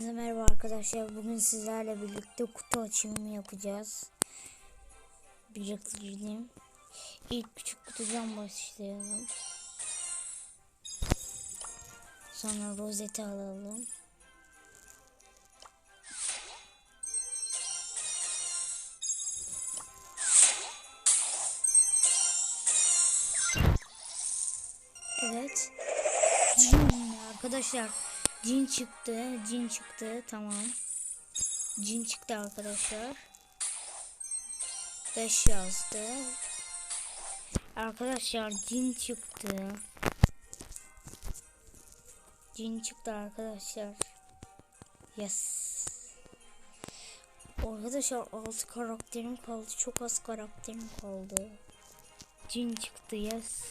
Merhaba arkadaşlar. Bugün sizlerle birlikte kutu açımı yapacağız. Biriktirdim. İlk küçük kutudan başlayalım. Sonra rozeti alalım. Evet. Arkadaşlar. Cin çıktı. Cin çıktı. Tamam. Cin çıktı arkadaşlar. 5 yazdı. Arkadaşlar cin çıktı. Cin çıktı arkadaşlar. Yes. Arkadaşlar 6 karakterim kaldı. Çok az karakterim kaldı. Cin çıktı. Yes.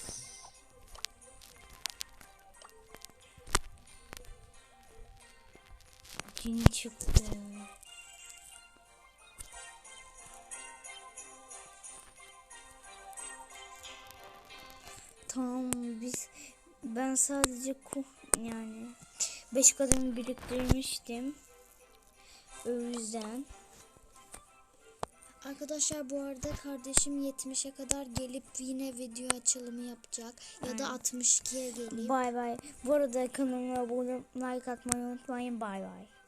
Cin çıktı. Tamam biz ben sadece yani 5 kadın biriktirmiştim. O yüzden Arkadaşlar bu arada kardeşim 70'e kadar gelip yine video açılımı yapacak ya da 62'ye gelip bay bay. Bu arada kanalıma abone like atmayı unutmayın. Bay bay.